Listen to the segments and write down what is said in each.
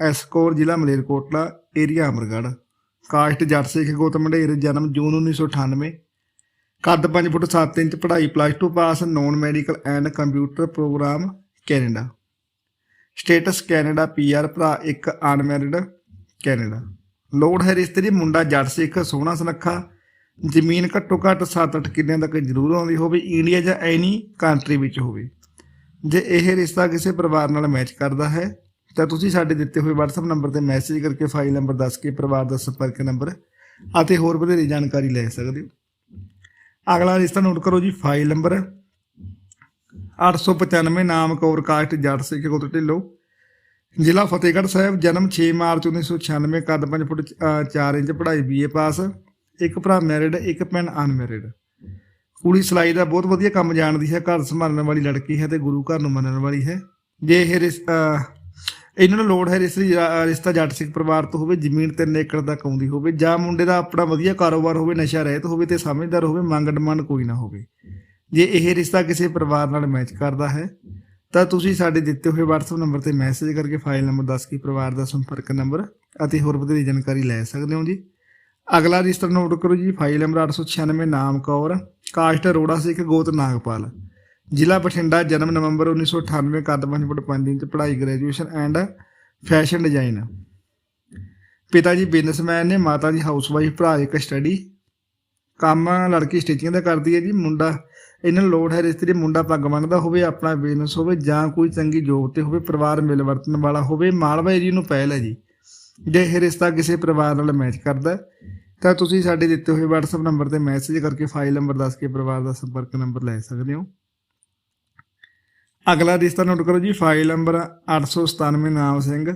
ਐਸਕੋਰ ਜ਼ਿਲ੍ਹਾ Malerkotla area Amargarh. Caste Jatt ਸਿੱਖ ਗੌਤਮ ਮੰਡੇਰ ਜਨਮ ਜੂਨ 1998 ਕੱਦ 5 ਫੁੱਟ 7 ਇੰਚ, ਪੜ੍ਹਾਈ plus 2 pass non medical and computer program Canada. Status Canada PR ਭਰਾ ਇੱਕ ਅਨਮੈਰਿਡ ਕੈਨੇਡਾ। ਲੋੜ ਹੈ ਰਿਸ਼ਤੇ ਦੀ, ਮੁੰਡਾ ਜੱਟ ਸਿੱਖ, ਸੋਹਣਾ ਸੁਨੱਖਾ। ਜ਼ਮੀਨ ਘੱਟੋ ਘੱਟ 7-8 ਕਿੱਲਿਆਂ ਤੱਕ ਜ਼ਰੂਰ ਆਉਂਦੀ ਹੋਵੇ ਇੰਡੀਆ ਜਾਂ ਐਨੀ ਕੰਟਰੀ ਵਿੱਚ ਹੋਵੇ। ਜੇ ਇਹ ਰਿਸ਼ਤਾ ਕਿਸੇ ਪਰਿਵਾਰ ਨਾਲ ਮੈਚ ਕਰਦਾ ਹੈ ਤਾਂ ਤੁਸੀਂ ਸਾਡੇ ਦਿੱਤੇ ਹੋਏ WhatsApp ਨੰਬਰ ਤੇ ਮੈਸੇਜ ਕਰਕੇ ਫਾਈਲ ਨੰਬਰ ਦੱਸ ਕੇ ਪਰਿਵਾਰ ਦਾ ਸੰਪਰਕ ਨੰਬਰ ਅਤੇ ਹੋਰ ਵਧੇਰੇ ਜਾਣਕਾਰੀ ਲੈ ਸਕਦੇ ਹੋ। ਅਗਲਾ ਰਿਸ਼ਤਾ ਨੋਟ ਕਰੋ ਜੀ ਫਾਈਲ ਨੰਬਰ 895 ਨਾਮ ਕੌਰ ਕਾਸਟ ਜੱਟ ਸਿੱਖ ਕੋਟ ਢਿੱਲੋਂ। ਜ਼ਿਲ੍ਹਾ ਫਤਿਹਗੜ੍ਹ ਸਾਹਿਬ, ਜਨਮ 6 ਮਾਰਚ 1996 ਕੱਦ 5 ਫੁੱਟ 4 ਇੰਚ, ਪੜ੍ਹਾਈ ਬੀਏ ਪਾਸ ਇੱਕ ਭਰਾ ਮੈਰਿਡ ਇੱਕ ਭੈਣ ਅਨਮੈਰਿਡ ਕੁੜੀ ਸਿਲਾਈ ਦਾ ਬਹੁਤ ਵਧੀਆ ਕੰਮ ਜਾਣਦੀ ਹੈ, ਘਰ ਸੰਭਾਲਣ ਵਾਲੀ ਲੜਕੀ ਹੈ ਤੇ ਗੁਰੂ ਘਰ ਨੂੰ ਮੰਨਣ ਵਾਲੀ ਹੈ। ਜੇ ਇਹ ਰਿਸ- ਇਹਨਾਂ ਨੂੰ ਲੋੜ ਹੈ ਰਿਸ਼ਤੇ ਰਿਸ਼ਤਾ ਜੱਟ ਸਿੱਖ ਪਰਿਵਾਰ ਤੋਂ ਹੋਵੇ, ਜ਼ਮੀਨ 3 ਏਕੜ ਤੱਕ ਆਉਂਦੀ ਹੋਵੇ, ਜਾਂ ਮੁੰਡੇ ਦਾ ਆਪਣਾ ਵਧੀਆ ਕਾਰੋਬਾਰ ਹੋਵੇ, ਨਸ਼ਾ ਰਹਿਤ ਹੋਵੇ ਤੇ ਸਮਝਦਾਰ ਹੋਵੇ, ਮੰਗ ਡਿਮਾਂਡ ਕੋਈ ਨਾ ਹੋਵੇ। ਜੇ ਇਹ ਰਿਸ਼ਤਾ ਕਿਸੇ ਪਰਿਵਾਰ ਨਾਲ ਮੈਚ ਕਰਦਾ ਹੈ, ਤਾਂ ਤੁਸੀਂ ਸਾਡੇ ਦਿੱਤੇ ਹੋਏ WhatsApp ਨੰਬਰ ਤੇ ਮੈਸੇਜ ਕਰਕੇ ਫਾਈਲ ਨੰਬਰ ਦੱਸ ਕੇ ਪਰਿਵਾਰ ਦਾ ਸੰਪਰਕ ਨੰਬਰ ਅਤੇ ਹੋਰ ਵਧੇਰੇ ਜਾਣਕਾਰੀ ਲੈ ਸਕਦੇ ਹੋ ਜੀ। ਅਗਲਾ ਰਜਿਸਟਰ ਨੋਟ ਕਰੋ ਜੀ ਫਾਈਲ ਨੰਬਰ 896 ਨਾਮ ਕੌਰ ਕਾਸਟ ਅਰੋੜਾ ਸਿੱਖ, ਗੋਤ ਨਾਗਪਾਲ। ਜ਼ਿਲ੍ਹਾ ਬਠਿੰਡਾ, ਜਨਮ ਨਵੰਬਰ 1998 ਕੱਦ 5 ਫੁੱਟ 5 ਇੰਚ, ਪੜ੍ਹਾਈ ਗ੍ਰੈਜੂਏਸ਼ਨ ਐਂਡ ਫੈਸ਼ਨ ਡਿਜ਼ਾਈਨ ਪਿਤਾ ਜੀ ਬਿਜ਼ਨਸਮੈਨ ਨੇ, ਮਾਤਾ ਜੀ ਹਾਊਸਵਾਈਫ ਭਰਾ ਇੱਕ ਸਟੱਡੀ ਕੰਮ ਲੜਕੀ ਸਟਿਚਿੰਗ ਦਾ ਕਰਦੀ ਹੈ ਜੀ, ਮੁੰਡਾ, ਇਹਨਾਂ ਨੂੰ ਲੋੜ ਹੈ ਰਿਸ਼ਤੇ ਦੇ ਮੁੰਡਾ ਪੱਗ ਬੰਨਦਾ ਹੋਵੇ, ਆਪਣਾ ਬਿਜ਼ਨਸ ਹੋਵੇ, ਜਾਂ ਕੋਈ ਚੰਗੀ ਜੋਬ ਤੇ ਹੋਵੇ, ਪਰਿਵਾਰ ਮਿਲ ਵਰਤਣ ਵਾਲਾ ਹੋਵੇ, ਮਾਲਵਾ ਏਰੀਆ ਨੂੰ ਪਹਿਲ ਹੈ ਜੀ। ਜੇ ਇਹ ਰਿਸ਼ਤਾ ਕਿਸੇ ਪਰਿਵਾਰ ਨਾਲ ਮੈਚ ਕਰਦਾ ਤਾਂ ਤੁਸੀਂ ਸਾਡੇ ਦਿੱਤੇ ਹੋਏ WhatsApp ਨੰਬਰ ਤੇ ਮੈਸੇਜ ਕਰਕੇ ਫਾਈਲ ਨੰਬਰ ਦੱਸ ਕੇ ਪਰਿਵਾਰ ਦਾ ਸੰਪਰਕ ਨੰਬਰ ਲੈ ਸਕਦੇ ਹੋ। ਅਗਲਾ ਰਿਸ਼ਤਾ ਨੋਟ ਕਰੋ ਜੀ ਫਾਈਲ ਨੰਬਰ 897 ਨਾਮ ਸਿੰਘ।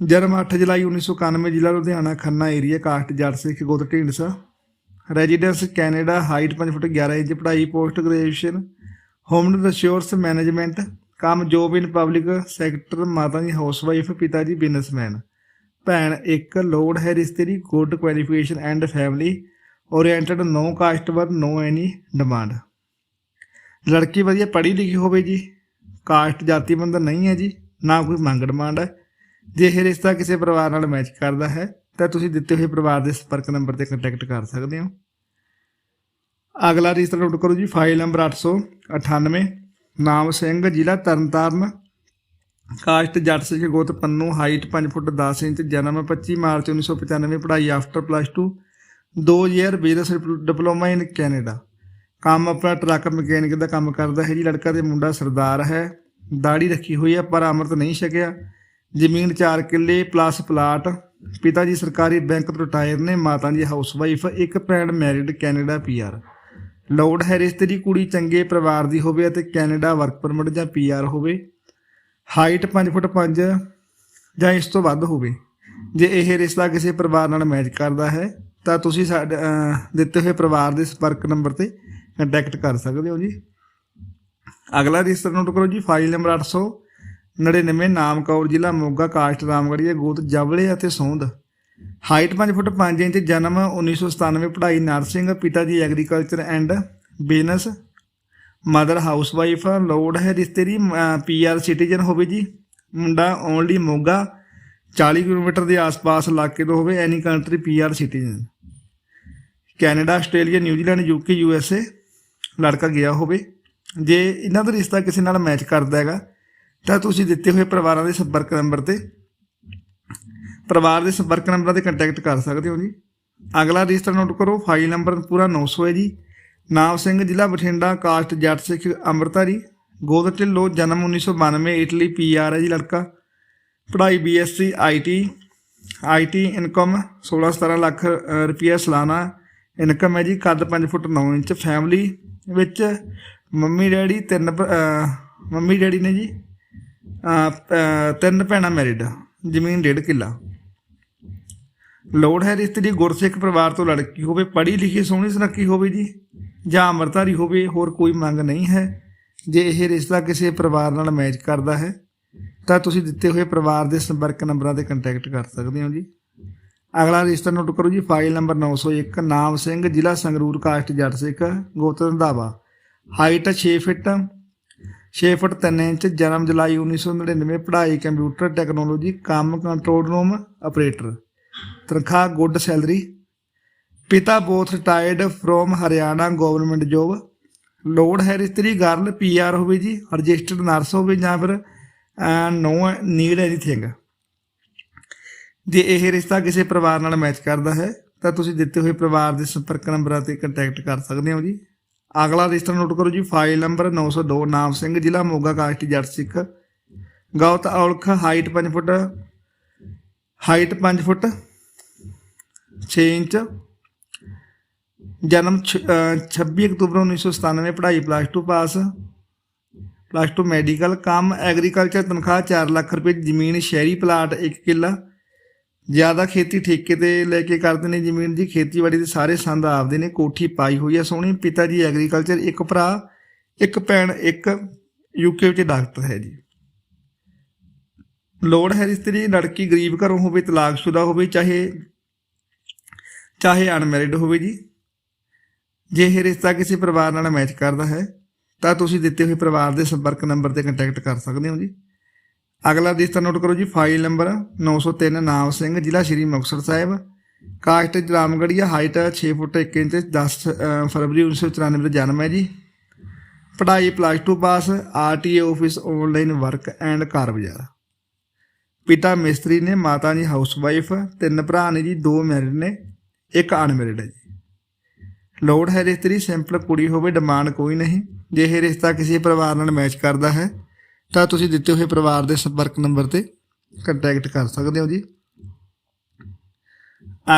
ਜਨਮ 8 ਜੁਲਾਈ 1991 ਜ਼ਿਲ੍ਹਾ ਲੁਧਿਆਣਾ, ਖੰਨਾ ਏਰੀਆ ਕਾਸਟ ਜੱਟ ਸਿੱਖ ਗੋਤ Dhindsa. Residence Canada height 5 foot 11 inch, ਪੜ੍ਹਾਈ post graduation home resource management ਕੰਮ ਜੋਬ ਇਨ ਪਬਲਿਕ ਸੈਕਟਰ ਮਾਤਾ ਜੀ ਹਾਊਸਵਾਈਫ ਪਿਤਾ ਜੀ ਬਿਜ਼ਨਸਮੈਨ ਭੈਣ ਇੱਕ, ਲੋੜ ਹੈ ਰਿਸ਼ਤੇ ਦੀ good qualification and family oriented no caste ਵਰ ਨੋ ਐਨੀ ਡਿਮਾਂਡ ਲੜਕੀ ਵਧੀਆ ਪੜ੍ਹੀ ਲਿਖੀ ਹੋਵੇ ਜੀ। ਕਾਸਟ ਜਾਤੀ ਬੰਧਨ ਨਹੀਂ ਹੈ ਜੀ, ਨਾ ਕੋਈ ਮੰਗ ਡਿਮਾਂਡ ਹੈ। ਜੇ ਇਹ ਰਿਸ਼ਤਾ ਕਿਸੇ ਪਰਿਵਾਰ ਨਾਲ ਮੈਚ ਕਰਦਾ ਹੈ, ਤਾਂ ਤੁਸੀਂ ਦਿੱਤੇ ਹੋਏ ਪਰਿਵਾਰ ਦੇ ਸੰਪਰਕ ਨੰਬਰ ਤੇ ਕੰਟੈਕਟ ਕਰ ਸਕਦੇ ਹੋ। ਅਗਲਾ ਰਿਸ਼ਤਾ ਨੋਟ ਕਰੋ ਜੀ ਫਾਈਲ ਨੰਬਰ 898 ਨਾਮ ਸਿੰਘ, ਜ਼ਿਲ੍ਹਾ ਤਰਨਤਾਰਨ। ਕਾਸਟ ਜੱਟ ਸਿੰਘ ਗੋਤ ਪੰਨੂ ਹਾਈਟ 5 ਫੁੱਟ 10 ਇੰਚ, ਜਨਮ 25 ਮਾਰਚ 1995 ਪੜ੍ਹਾਈ after plus 2 2 year business diploma in Canada ਕੰਮ ਆਪਣਾ ਟਰੱਕ ਮਕੈਨਿਕ ਦਾ ਕੰਮ ਕਰਦਾ ਹੈ ਜੀ, ਲੜਕਾ ਤੇ ਮੁੰਡਾ ਸਰਦਾਰ ਹੈ ਦਾੜੀ ਰੱਖੀ ਹੋਈ ਹੈ, ਪਰ ਅੰਮ੍ਰਿਤ ਨਹੀਂ ਛਕਿਆ। ਜ਼ਮੀਨ 4 ਕਿੱਲੇ ਪਲੱਸ ਪਲਾਟ ਪਿਤਾ ਜੀ ਸਰਕਾਰੀ ਬੈਂਕ ਤੋਂ ਰਿਟਾਇਰ ਨੇ, ਮਾਤਾ ਜੀ ਹਾਊਸਵਾਈਫ ਇੱਕ ਭੈਣ ਮੈਰਿਡ ਕੈਨੇਡਾ ਪੀਆਰ ਲੋੜ ਹੈ ਰਿਸ਼ਤੇ ਦੀ ਕੁੜੀ ਚੰਗੇ ਪਰਿਵਾਰ ਦੀ ਹੋਵੇ ਅਤੇ ਕੈਨੇਡਾ ਵਰਕ ਪਰਮਿਟ ਜਾਂ ਪੀਆਰ ਹੋਵੇ। ਹਾਈਟ 5 ਫੁੱਟ 5 ਜਾਂ ਇਸ ਤੋਂ ਵੱਧ ਹੋਵੇ। ਜੇ ਇਹ ਰਿਸ਼ਤਾ ਕਿਸੇ ਪਰਿਵਾਰ ਨਾਲ ਮੈਚ ਕਰਦਾ ਹੈ, ਤਾਂ ਤੁਸੀਂ ਸਾਡੇ ਦਿੱਤੇ ਹੋਏ ਪਰਿਵਾਰ ਦੇ ਸੰਪਰਕ ਨੰਬਰ ਤੇ ਕੰਟੈਕਟ ਕਰ ਸਕਦੇ ਹੋ ਜੀ। ਅਗਲਾ ਰਿਸ਼ਤਾ ਨੋਟ ਕਰੋ ਜੀ ਫਾਈਲ ਨੰਬਰ 899 ਨਾਮ ਕੌਰ ਜ਼ਿਲ੍ਹਾ, ਮੋਗਾ, ਕਾਸਟ ਰਾਮਗੜੀਆ ਗੋਤ, ਜਵਲੇ ਅਤੇ ਸੌਂਦ। ਹਾਈਟ 5 ਫੁੱਟ 5 ਇੰਚ, ਜਨਮ 1997 ਪੜ੍ਹਾਈ ਨਰਸਿੰਗ ਪਿਤਾ ਜੀ agriculture and business mother housewife ਲੋੜ ਹੈ ਰਿਸ਼ਤੇ ਦੀ ਪੀਆਰ ਸਿਟੀਜ਼ਨ ਹੋਵੇ ਜੀ। ਮੁੰਡਾ ਓਨਲੀ ਮੋਗਾ 40 ਕਿਲੋਮੀਟਰ ਦੇ ਆਸ-ਪਾਸ ਇਲਾਕੇ ਤੋਂ ਹੋਵੇ any country PR citizen Canada, Australia New Zealand UK USA ਲੜਕਾ ਗਿਆ ਹੋਵੇ ਜੇ ਇਹਨਾਂ ਦਾ ਰਿਸ਼ਤਾ ਕਿਸੇ ਨਾਲ ਮੈਚ ਕਰਦਾ ਹੈਗਾ ਤਾਂ ਤੁਸੀਂ ਦਿੱਤੇ ਹੋਏ ਪਰਿਵਾਰਾਂ ਦੇ ਸੰਪਰਕ ਨੰਬਰ ਤੇ ਪਰਿਵਾਰ ਦੇ ਸੰਪਰਕ ਨੰਬਰਾਂ ਤੇ ਕੰਟੈਕਟ ਕਰ ਸਕਦੇ ਹੋ ਜੀ। ਅਗਲਾ ਰਿਸ਼ਤਾ ਨੋਟ ਕਰੋ ਫਾਈਲ ਨੰਬਰ ਪੂਰਾ 900 ਹੈ ਜੀ। ਨਾਮ ਸਿੰਘ ਜ਼ਿਲ੍ਹਾ ਬਠਿੰਡਾ ਕਾਸਟ ਜੱਟ ਸਿੱਖ ਅੰਮ੍ਰਿਤਾਰੀ ਗੋਦ ਢਿੱਲੋਂ ਜਨਮ 1992 ਇਟਲੀ ਪੀਆਰ ਹੈ ਜੀ ਲੜਕਾ। ਪੜ੍ਹਾਈ BSc IT IT income 16 17 lakh ਅ, ਰੁਪਈਆ ਸਾਲਾਨਾ ਇਨਕਮ ਹੈ ਜੀ ਕੱਦ 5 ਫੁੱਟ 9 ਇੰਚ ਫੈਮਿਲੀ ਵਿੱਚ ਮੰਮੀ ਡੈਡੀ ਤਿੰਨ ਮੰਮੀ ਡੈਡੀ ਨੇ ਜੀ ਤਿੰਨ ਭੈਣਾਂ ਮੈਰਿਡ ਜ਼ਮੀਨ ਡੇਢ ਕਿੱਲਾ। ਲੋੜ ਹੈ ਰਿਸ਼ਤੇ ਦੀ ਗੁਰਸਿੱਖ ਪਰਿਵਾਰ ਤੋਂ ਲੜਕੀ ਹੋਵੇ, ਪੜ੍ਹੀ ਲਿਖੀ, ਸੋਹਣੀ ਸੁਨੱਖੀ ਹੋਵੇ ਜੀ, ਜਾਂ ਅੰਮ੍ਰਿਤਧਾਰੀ ਹੋਵੇ, ਹੋਰ ਕੋਈ ਮੰਗ ਨਹੀਂ ਹੈ। ਜੇ ਇਹ ਰਿਸ਼ਤਾ ਕਿਸੇ ਪਰਿਵਾਰ ਨਾਲ ਮੈਚ ਕਰਦਾ ਹੈ, ਤਾਂ ਤੁਸੀਂ ਦਿੱਤੇ ਹੋਏ ਪਰਿਵਾਰ ਦੇ ਸੰਪਰਕ ਨੰਬਰਾਂ ਤੇ ਕੰਟੈਕਟ ਕਰ ਸਕਦੇ ਹੋ ਜੀ। ਅਗਲਾ ਰਜਿਸਟਰ ਨੋਟ ਕਰੋ ਜੀ, ਫਾਈਲ ਨੰਬਰ 901 ਨਾਮ ਸਿੰਘ, ਜ਼ਿਲ੍ਹਾ ਸੰਗਰੂਰ, ਕਾਸਟ ਜੱਟ ਸਿੱਖ ਗੋਤ Randhawa height 6 feet 6 foot 3 inch, ਜਨਮ ਜੁਲਾਈ 1999 ਪੜ੍ਹਾਈ ਕੰਪਿਊਟਰ ਟੈਕਨੋਲੋਜੀ, ਕੰਮ ਕੰਟਰੋਲ ਰੂਮ, ਆਪਰੇਟਰ। ਤਨਖਾਹ, ਗੁੱਡ ਸੈਲਰੀ। ਪਿਤਾ both retired from Haryana government job ਲੋੜ ਹੈ ਇਸਤਰੀ ਗਰਲ ਪੀਆਰ ਹੋਵੇ ਜੀ, ਰਜਿਸਟਰਡ ਨਰਸ ਹੋਵੇ ਜਾਂ ਫਿਰ ਨੋ ਨੀਡ ਐਨੀਥਿੰਗ ਜੇ ਇਹ ਰਿਸ਼ਤਾ ਕਿਸੇ ਪਰਿਵਾਰ ਨਾਲ ਮੈਚ ਕਰਦਾ ਹੈ, ਤਾਂ ਤੁਸੀਂ ਦਿੱਤੇ ਹੋਏ ਪਰਿਵਾਰ ਦੇ ਸੰਪਰਕ ਨੰਬਰਾਂ ਤੇ ਕੰਟੈਕਟ ਕਰ ਸਕਦੇ ਹੋ ਜੀ। ਅਗਲਾ ਰਿਸ਼ਤਾ ਨੋਟ ਕਰੋ ਜੀ ਫਾਈਲ ਨੰਬਰ 902 ਨਾਮ ਸਿੰਘ, ਜ਼ਿਲ੍ਹਾ Moga caste Jatt Sikh. ਗੌਤ Aulakh height 5 foot height 5 foot 6 inch. ਜਨਮ ਛ- ਅਹ 26 ਅਕਤੂਬਰ 1997 ਪੜ੍ਹਾਈ ਪਲੱਸ 2 ਪਾਸ ਪਲੱਸ 2 ਮੈਡੀਕਲ ਕੰਮ ਐਗਰੀਕਲਚਰ ਤਨਖਾਹ 4 ਲੱਖ ਰੁਪਏ, ਜ਼ਮੀਨ, ਸ਼ਹਿਰੀ ਪਲਾਟ 1 ਕਿੱਲਾ। ਜ਼ਿਆਦਾ ਖੇਤੀ ਠੇਕੇ ਤੇ ਲੈ ਕੇ ਕਰਦੇ ਨੇ ਜ਼ਮੀਨ ਦੀ ਖੇਤੀਬਾੜੀ ਦੇ ਸਾਰੇ ਸੰਦ ਆਪਦੇ ਨੇ, ਕੋਠੀ ਪਾਈ ਹੋਈ ਆ ਸੋਹਣੀ। ਪਿਤਾ ਜੀ ਐਗਰੀਕਲਚਰ ਇੱਕ ਭਰਾ, ਇੱਕ ਭੈਣ, ਇੱਕ ਯੂਕੇ ਵਿੱਚ ਡਾਕਟਰ ਹੈ ਜੀ। ਲੋੜ ਹੈ ਇਸਤਰੀ ਲੜਕੀ ਗਰੀਬ ਘਰੋਂ ਹੋਵੇ, ਤਲਾਕਸ਼ੁਦਾ ਹੋਵੇ, ਚਾਹੇ ਚਾਹੇ ਅਨਮੈਰਿਡ ਹੋਵੇ ਜੀ। ਜੇ ਇਹ ਰਿਸ਼ਤਾ ਕਿਸੇ ਪਰਿਵਾਰ ਨਾਲ ਮੈਚ ਕਰਦਾ ਹੈ, ਤਾਂ ਤੁਸੀਂ ਦਿੱਤੇ ਹੋਏ ਪਰਿਵਾਰ ਦੇ ਸੰਪਰਕ ਨੰਬਰ ਤੇ ਕੰਟੈਕਟ ਕਰ ਸਕਦੇ ਹੋ ਜੀ। ਅਗਲਾ ਰਿਸ਼ਤਾ ਨੋਟ ਕਰੋ ਜੀ ਫਾਈਲ ਨੰਬਰ 903 ਨਾਮ ਸਿੰਘ ਜ਼ਿਲ੍ਹਾ Shri Muktsar Sahib. Caste Ramgarhia height 6 foot 1 inch 10 ਅ, ਫਰਵਰੀ 1994 ਦਾ ਜਨਮ ਹੈ ਜੀ। ਪੜ੍ਹਾਈ plus 2 pass RTA office online work and car ਬਾਜ਼ਾਰ। ਪਿਤਾ ਮਿਸਤਰੀ ਨੇ ਮਾਤਾ ਜੀ ਹਾਊਸਵਾਈਫ ਤਿੰਨ ਭਰਾ ਨੇ ਜੀ ਦੋ ਮੈਰਿਡ ਨੇ ਇੱਕ ਅਨਮੈਰਿਡ ਹੈ ਜੀ। ਲੋੜ ਹੈ ਰਿਸ਼ਤੇ ਦੀ ਸਿੰਪਲ ਕੁੜੀ ਹੋਵੇ ਡਿਮਾਂਡ ਕੋਈ ਨਹੀਂ। ਜੇ ਇਹ ਰਿਸ਼ਤਾ ਕਿਸੇ ਪਰਿਵਾਰ ਨਾਲ ਮੈਚ ਕਰਦਾ ਹੈ ਤਾਂ ਤੁਸੀਂ ਦਿੱਤੇ ਹੋਏ ਪਰਿਵਾਰ ਦੇ ਸੰਪਰਕ ਨੰਬਰ ਤੇ ਕੰਟੈਕਟ ਕਰ ਸਕਦੇ ਹੋ ਜੀ।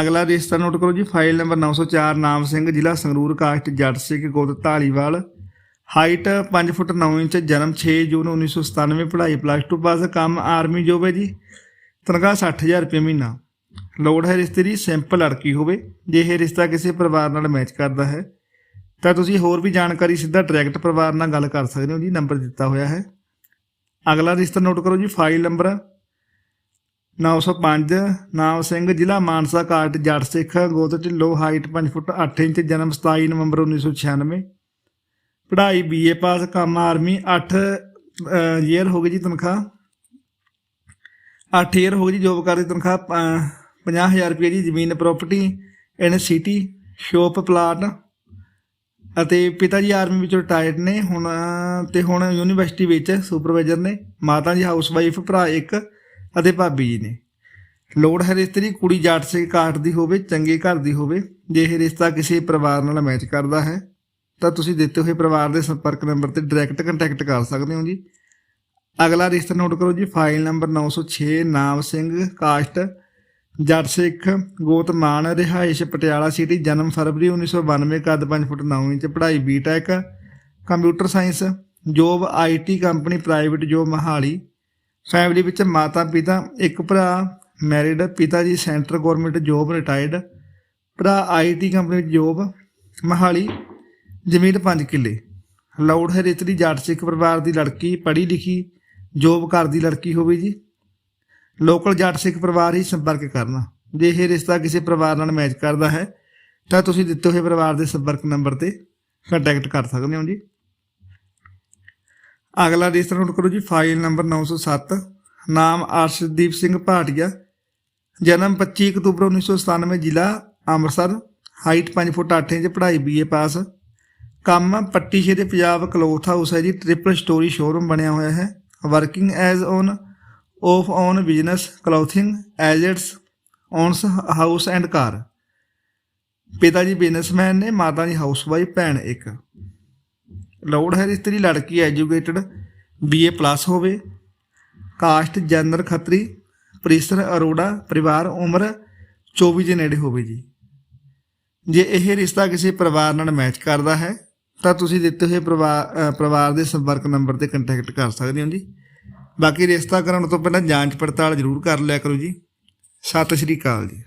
ਅਗਲਾ ਰਿਸ਼ਤਾ ਨੋਟ ਕਰੋ ਜੀ ਫਾਈਲ ਨੰਬਰ 904 ਨਾਮ ਸਿੰਘ, ਜ਼ਿਲ੍ਹਾ ਸੰਗਰੂਰ ਕਾਸਟ ਜੱਟ ਸਿੰਘ, ਗੋਦ ਢਾਲੀਵਾਲ ਹਾਈਟ 5 ਫੁੱਟ 9 ਇੰਚ, ਜਨਮ 6 ਜੂਨ 1997 ਪੜ੍ਹਾਈ ਪਲੱਸ 2 ਪਾਸ, ਕੰਮ ਆਰਮੀ ਜੋਬ ਹੈ ਜੀ। ਤਨਖਾਹ 60000 ਰੁਪਏ ਮਹੀਨਾ। ਲੋੜ ਹੈ ਰਿਸ਼ਤੇ ਦੀ ਸਿੰਪਲ ਲੜਕੀ ਹੋਵੇ, ਜੇ ਇਹ ਰਿਸ਼ਤਾ ਕਿਸੇ ਪਰਿਵਾਰ ਨਾਲ ਮੈਚ ਕਰਦਾ ਹੈ। ਤਾਂ ਤੁਸੀਂ ਹੋਰ ਵੀ ਜਾਣਕਾਰੀ ਸਿੱਧਾ ਡਾਇਰੈਕਟ ਪਰਿਵਾਰ ਨਾਲ ਗੱਲ ਕਰ ਸਕਦੇ ਹੋ ਜੀ, ਨੰਬਰ ਦਿੱਤਾ ਹੋਇਆ ਹੈ। ਅਗਲਾ ਰਿਸ਼ਤਾ ਨੋਟ ਕਰੋ ਜੀ ਫਾਈਲ ਨੰਬਰ 905 ਨਾਮ ਸਿੰਘ ਜ਼ਿਲ੍ਹਾ ਮਾਨਸਾ ਕਾਰਟ ਜੱਟ ਸਿੱਖ ਗੋਤ ਢਿੱਲੋਂ ਹਾਈਟ 5 ਫੁੱਟ 8 ਇੰਚ ਜਨਮ 27 ਨਵੰਬਰ 1996 ਪੜ੍ਹਾਈ ਬੀਏ ਪਾਸ ਕੰਮ ਆਰਮੀ 8 ਈਅਰ ਹੋ ਗਈ ਜੀ ਤਨਖਾਹ। 8 ਈਅਰ ਹੋ ਗਈ ਜੀ ਜੋਬ ਕਰਦੀ ਤਨਖਾਹ ਅਹ, 50000 ਰੁਪਏ ਦੀ ਜ਼ਮੀਨ property in city shop plot ਅਤੇ ਪਿਤਾ ਜੀ ਆਰਮੀ ਵਿੱਚੋਂ ਰਿਟਾਇਰਡ ਨੇ, ਹੁਣ, ਤੇ ਹੁਣ ਯੂਨੀਵਰਸਿਟੀ ਵਿੱਚ ਸੁਪਰਵਾਈਜ਼ਰ ਨੇ, ਮਾਤਾ ਜੀ ਹਾਊਸਵਾਈਫ ਭਰਾ ਇੱਕ ਅਤੇ ਭਾਬੀ ਜੀ ਨੇ। ਲੋੜ ਹੈ ਰਿਸ਼ਤੇ ਦੀ, ਕੁੜੀ ਜਾਟ ਸੇ ਕਾਟ ਦੀ ਹੋਵੇ, ਚੰਗੇ ਘਰ ਦੀ ਹੋਵੇ, ਜੇ ਇਹ ਰਿਸ਼ਤਾ ਕਿਸੇ ਪਰਿਵਾਰ ਨਾਲ ਮੈਚ ਕਰਦਾ ਹੈ, ਤਾਂ ਤੁਸੀਂ ਦਿੱਤੇ ਹੋਏ ਪਰਿਵਾਰ ਦੇ ਸੰਪਰਕ ਨੰਬਰ ਤੇ ਡਾਇਰੈਕਟ ਕੰਟੈਕਟ ਕਰ ਸਕਦੇ ਹੋ ਜੀ। ਅਗਲਾ ਰਿਸ਼ਤਾ ਨੋਟ ਕਰੋ ਜੀ ਫਾਈਲ ਨੰਬਰ 906 ਨਾਮ ਸਿੰਘ, ਕਾਸਟ ਜੱਟ ਸਿੱਖ, ਗੋਤ ਮਾਨ, ਰਿਹਾਇਸ਼ ਪਟਿਆਲਾ ਸਿਟੀ ਜਨਮ ਫਰਵਰੀ 1992 ਕੱਦ 5 ਫੁੱਟ 9 ਇੰਚ, ਪੜ੍ਹਾਈ BTech computer science job IT company private job Mohali. Family ਵਿੱਚ ਮਾਤਾ, ਪਿਤਾ, ਇੱਕ ਭਰਾ ਮੈਰਿਡ ਪਿਤਾ ਜੀ ਸੈਂਟਰ ਗਵਰਨਮੈਂਟ ਜੋਬ ਰਿਟਾਇਰਡ ਭਰਾ ਆਈਟੀ ਕੰਪਨੀ ਵਿੱਚ ਜੋਬ ਮਹਾਲੀ। ਜ਼ਮੀਨ 5 ਕਿੱਲੇ। ਲਾਊਡ ਹੈ ਜੱਟ ਸਿੱਖ ਪਰਿਵਾਰ ਦੀ ਲੜਕੀ, ਪੜ੍ਹੀ ਲਿਖੀ ਜੋਬ ਕਰਦੀ ਲੜਕੀ ਹੋਵੇ ਜੀ। ਲੋਕਲ ਜੱਟ ਸਿੱਖ ਪਰਿਵਾਰ ਹੀ ਸੰਪਰਕ ਕਰਨਾ। ਜੇ ਇਹ ਰਿਸ਼ਤਾ ਕਿਸੇ ਪਰਿਵਾਰ ਨਾਲ ਮੈਚ ਕਰਦਾ ਹੈ, ਤਾਂ ਤੁਸੀਂ ਦਿੱਤੇ ਹੋਏ ਪਰਿਵਾਰ ਦੇ ਸੰਪਰਕ ਨੰਬਰ ਤੇ ਕੰਟੈਕਟ ਕਰ ਸਕਦੇ ਹੋ ਜੀ। ਅਗਲਾ ਰਿਸ਼ਤਾ ਨੋਟ ਕਰੋ ਜੀ ਫਾਈਲ ਨੰਬਰ 907 ਨਾਮ ਅਰਸ਼ਦੀਪ ਸਿੰਘ ਭਾਟੀਆ, ਜਨਮ 25 ਅਕਤੂਬਰ 1997 ਜ਼ਿਲ੍ਹਾ ਅੰਮ੍ਰਿਤਸਰ ਹਾਈਟ 5 ਫੁੱਟ 8 ਇੰਚ, ਪੜ੍ਹਾਈ ਬੀਏ ਪਾਸ ਕੰਮ ਪੱਟੀ ਸ਼ੇਰੇ ਪੰਜਾਬ ਕਲੋਥ ਹਾਊਸ ਹੈ ਜੀ ਟ੍ਰਿਪਲ ਸਟੋਰੀ ਸ਼ੋਰੂਮ ਬਣਿਆ ਹੋਇਆ ਹੈ working as own of own business clothing agents owns house and car ਪਿਤਾ ਜੀ ਬਿਜ਼ਨਸਮੈਨ ਨੇ, ਮਾਤਾ ਜੀ ਹਾਊਸਵਾਈਫ ਭੈਣ ਇੱਕ। ਲੋੜ ਹੈ ਇਸਤਰੀ ਲੜਕੀ ਐਜੂਕੇਟਡ ਬੀਏ ਪਲੱਸ ਹੋਵੇ। ਕਾਸਟ ਜਨਰਲ ਖੱਤਰੀ ਪ੍ਰੀਸਰ ਅਰੋੜਾ, ਪਰਿਵਾਰ, ਉਮਰ 24 ਦੇ ਨੇੜੇ ਹੋਵੇ ਜੀ। ਜੇ ਇਹ ਰਿਸ਼ਤਾ ਕਿਸੇ ਪਰਿਵਾਰ ਨਾਲ ਮੈਚ ਕਰਦਾ ਹੈ, ਤਾਂ ਤੁਸੀਂ ਦਿੱਤੇ ਹੋਏ ਪਰਿਵਾਰ ਪਰਿਵਾਰ ਦੇ ਸੰਪਰਕ ਨੰਬਰ ਤੇ ਕੰਟੈਕਟ ਕਰ ਸਕਦੇ ਹੋ ਜੀ। ਬਾਕੀ ਰਿਸ਼ਤਾ ਕਰਨ ਤੋਂ ਪਹਿਲਾਂ ਜਾਂਚ ਪੜਤਾਲ ਜ਼ਰੂਰ ਕਰ ਲਿਆ ਕਰੋ ਜੀ। ਸਤਿ ਸ਼੍ਰੀ ਅਕਾਲ ਜੀ।